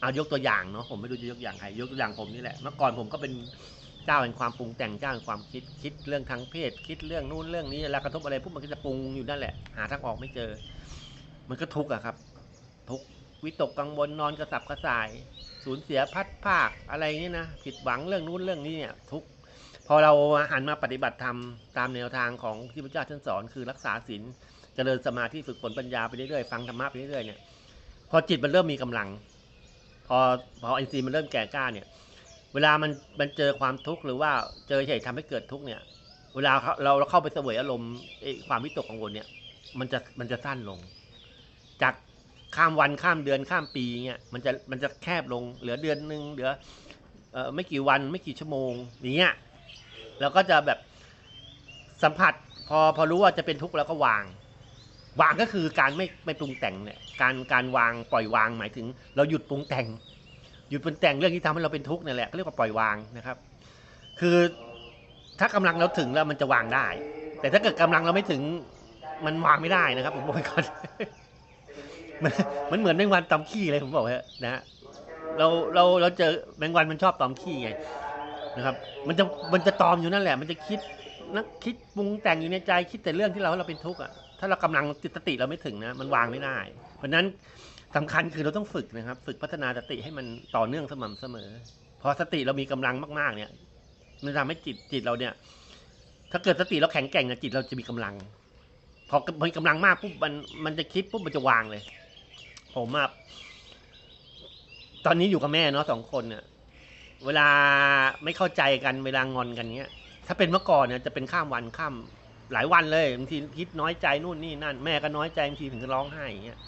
เอายกตัวอย่างเนาะผมไม่รู้จะยกอย่างใครยกตัวอย่างผมนี่แหละเมื่อก่อนผมก็เป็นเจ้าแห่งความปรุงแต่งเจ้าแห่งความคิดคิดเรื่องทางเพศ คิดเรื่องนู่นเรื่องนี้แล้วกระทบอะไรพวกมันก็จะปรุงอยู่นั่นแหละ หาทางออกไม่เจอ มันก็ทุกข์อะครับ ทุกวิตกกังวลนอนกระสับกระส่าย สูญเสียพัดภาคอะไรนี่นะผิดหวังเรื่องนู้นเรื่องนี้เนี่ยทุกพอเราหันมาปฏิบัติธรรมตามแนวทางของที่พระเจ้าท่านสอนคือรักษาศีลเจริญสมาธิฝึกฝนปัญญาไปเรื่อยๆฟังธรรมะไปเรื่อยๆเนี่ยพอจิตมันเริ่มมีกำลัง พอพออินทรีย์มันเริ่มแก่กล้าเนี่ย เวลามันมันเจอความทุกข์หรือว่าเจอเหตุทำให้เกิดทุกข์เนี่ย เวลาเราเราเข้าไปเสวยอารมณ์ความวิตกกังวลเนี่ย มันจะมันจะสั้นลง จากข้ามวันข้ามเดือนข้ามปีเงี้ยมันจะมันจะแคบลงเหลือเดือนหนึ่งเหลือเอ่อไม่กี่วันไม่กี่ชั่วโมงอย่างเงี้ยแล้วก็จะแบบสัมผัส พอพอรู้ว่าจะเป็นทุกข์แล้วก็วาง วางก็คือการไม่ไม่ปรุงแต่งเนี่ยการการวางปล่อยวางหมายถึง เราหยุดปรุงแต่ง หยุดปรุงแต่งเรื่องที่ทำให้เราเป็นทุกข์นี่แหละก็เรียกว่าปล่อยวางนะครับ คือถ้ากำลังเราถึงแล้วมันจะวางได้ แต่ถ้าเกิดกำลังเราไม่ถึงมันวางไม่ได้นะครับ ผมบอกไว้ก่อนมันมันเหมือนแมงวันตอมขี้เลยผมบอกไว้นะฮะเราเราเราเจอแมงวันมันชอบตอมขี้ไงนะครับ มันจะมันจะตอมอยู่นั่นแหละ มันจะคิดนักคิดปรุงแต่งอยู่ในใจคิดแต่เรื่องที่เราเราเป็นทุกข์อะ ถ้าเรากำลังจิตสติเราไม่ถึงนะมันวางไม่ได้ เพราะนั้นสำคัญคือเราต้องฝึกนะครับ ฝึกพัฒนาสติให้มันต่อเนื่องสม่ำเสมอ พอสติเรามีกำลังมากๆ เนี่ย มันทำให้จิตจิตเราเนี่ย ถ้าเกิดสติเราแข็งแกร่งนะจิตเราจะมีกำลัง พอมีกำลังมากปุ๊บมันมันจะคิดปุ๊บมันจะวางเลย ผมอะตอนนี้อยู่กับแม่เนาะสองคนเนี่ยเวลาไม่เข้าใจกันเวลางอนกันเนี้ย ถ้าเป็นเมื่อก่อนเนี่ยจะเป็นข้ามวันข้าม หลายวันเลยบางทีคิดน้อยใจนู่นนี่นั่น แม่ก็น้อยใจบางทีถึงร้องไห้อย่างเงี้ย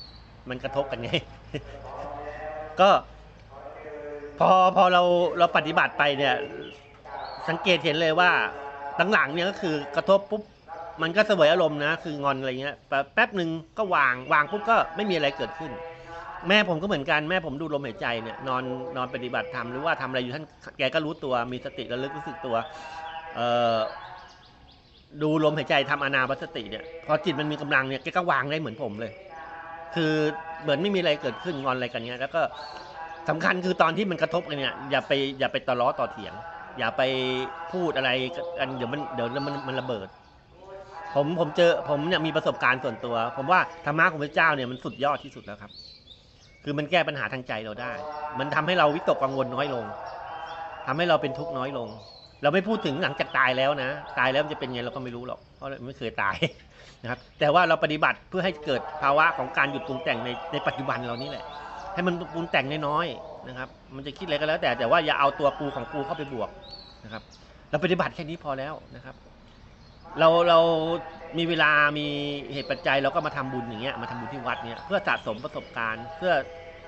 มันกระทบกันไง ก็ พอพอเราเราปฏิบัติไปเนี่ย สังเกตเห็นเลยว่าหลังๆเนี่ยก็คือกระทบปุ๊บมันก็เสวยอารมณ์นะ คืองอนอะไรเงี้ยแป๊บแป๊บหนึ่งก็วางวางปุ๊บก็ไม่มีอะไรเกิดขึ้น แม่ผมก็เหมือนกันแม่ผมดูลมหายใจเนี่ยนอนนอนปฏิบัติธรรมหรือว่าทำอะไรอยู่ท่านแกก็รู้ตัวมีสติระลึกรู้สึกตัว เอ่อ ดูลมหายใจทำอนาปสติเนี่ยพอจิตมันมีกำลังเนี่ยแกก็วางได้เหมือนผมเลย คือเหมือนไม่มีอะไรเกิดขึ้นงอนอะไรกันเงี้ยแล้วก็สำคัญคือตอนที่มันกระทบกันเนี่ยอย่าไปอย่าไปตะล้อต่อเถียง อย่าไปพูดอะไรกันเดี๋ยวมันเดี๋ยวมันมันระเบิด ผมผมเจอผมเนี่ยมีประสบการณ์ส่วนตัว ผมว่าธรรมะของพระเจ้าเนี่ยมันสุดยอดที่สุดแล้วครับ คือมันแก้ปัญหาทางใจเราได้ มันทำให้เราวิตกกังวลน้อยลงทำให้เราเป็นทุกข์น้อยลง เราไม่พูดถึงหลังจากตายแล้วนะ ตายแล้วมันจะเป็นไงเราก็ไม่รู้หรอก เพราะเราไม่เคยตายนะครับ แต่ว่าเราปฏิบัติเพื่อให้เกิดภาวะของการหยุดปรุงแต่งในในปัจจุบันเรานี่แหละ ให้มันปรุงแต่งน้อยๆนะครับ มันจะคิดอะไรก็แล้ว แต่แต่ว่าอย่าเอาตัวกูของกูเข้าไปบวกนะครับ เราปฏิบัติแค่นี้พอแล้วนะครับ เราเรามีเวลามีเหตุปัจจัยเราก็มาทำบุญอย่างเงี้ยมาทำบุญที่วัดเนี้ยเพื่อสะสมประสบการณ์ เพื่อ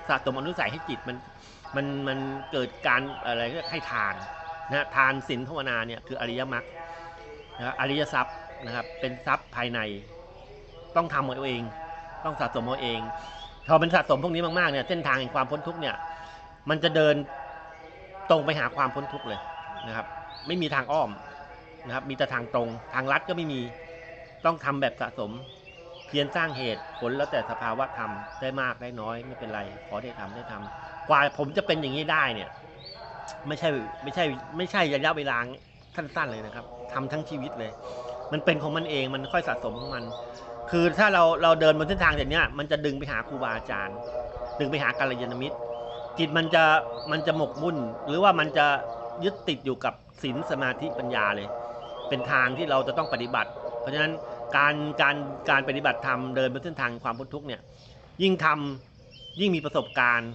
สะสมอนุสัยให้จิตมันมันมันเกิดการอะไรให้ทาน นะทานศีลภาวนาเนี่ยคืออริยมรรคนะอริยทรัพย์นะครับเป็นทรัพย์ภายใน ต้องทำเอาเอง ต้องสะสมเอาเองพอมันสะสมพวกนี้มากๆเนี่ยเส้นทางแห่งความพ้นทุกข์เนี่ยมันจะเดินตรงไปหาความพ้นทุกข์เลยนะครับ ไม่มีทางอ้อมนะครับมีแต่ทางตรงทางลัดก็ไม่มีต้องทำแบบสะสม เพียรสร้างเหตุผลแล้วแต่สภาวะธรรมได้มากได้น้อยไม่เป็นไร ขอได้ทำได้ทำกว่าผมจะเป็นอย่างนี้ได้เนี่ย ไม่ใช่ไม่ใช่ไม่ใช่ระยะเวลาสั้นๆเลยนะครับทำทั้งชีวิตเลย มันเป็นของมันเองมันค่อยสะสมของมัน คือถ้าเราเราเดินบนเส้นทางแบบนี้มันจะดึงไปหาครูบาอาจารย์ ดึงไปหากัลยาณมิตร จิตมันจะมันจะหมกมุ่น หรือว่ามันจะยึดติดอยู่กับศีลสมาธิปัญญาเลย เป็นทางที่เราจะต้องปฏิบัติ เพราะฉะนั้นการการการปฏิบัติธรรมเดินบนเส้นทางความพ้นทุกข์เนี่ยยิ่งทำยิ่งมีประสบการณ์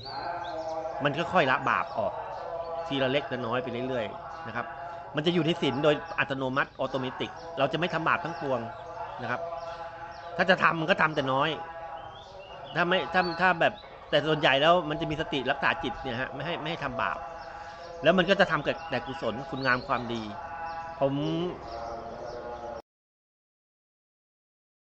มันก็ค่อยละบาปออก ทีละเล็กละน้อยไปเรื่อยๆนะครับ มันจะอยู่ที่ศีลโดยอัตโนมัติออโตเมติก เราจะไม่ทำบาปทั้งปวงนะครับ ถ้าจะทำมันก็ทำแต่น้อย ถ้าไม่ถ้าถ้าแบบแต่ส่วนใหญ่แล้วมันจะมีสติรักษาจิตเนี่ยฮะไม่ให้ไม่ให้ทำบาป แล้วมันก็จะทำกับแต่กุศลคุณงามความดี ผม